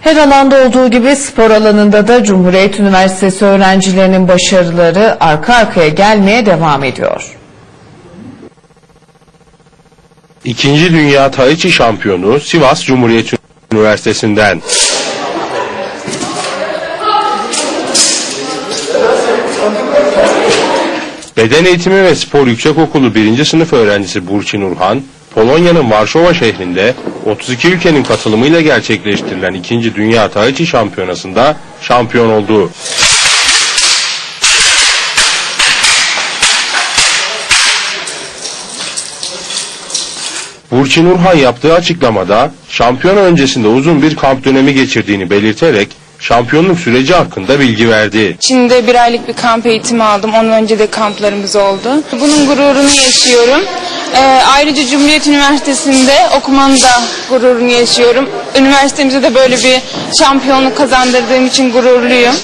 Her alanda olduğu gibi spor alanında da Cumhuriyet Üniversitesi öğrencilerinin başarıları arka arkaya gelmeye devam ediyor. İkinci Dünya Taichi şampiyonu Sivas Cumhuriyet Üniversitesi'nden. Beden Eğitimi ve Spor Yüksekokulu 1. sınıf öğrencisi Burçin Urhan, Polonya'nın Varşova şehrinde 32 ülkenin katılımıyla gerçekleştirilen 2. Dünya Taichi Şampiyonası'nda şampiyon oldu. Burçin Urhan yaptığı açıklamada şampiyona öncesinde uzun bir kamp dönemi geçirdiğini belirterek şampiyonluk süreci hakkında bilgi verdi. Çin'de bir aylık bir kamp eğitimi aldım. Onun önce de kamplarımız oldu. Bunun gururunu yaşıyorum. Ee, ayrıca Cumhuriyet Üniversitesi'nde okumanın da gururunu yaşıyorum. Üniversitemize de böyle bir şampiyonluk kazandırdığım için gururluyum.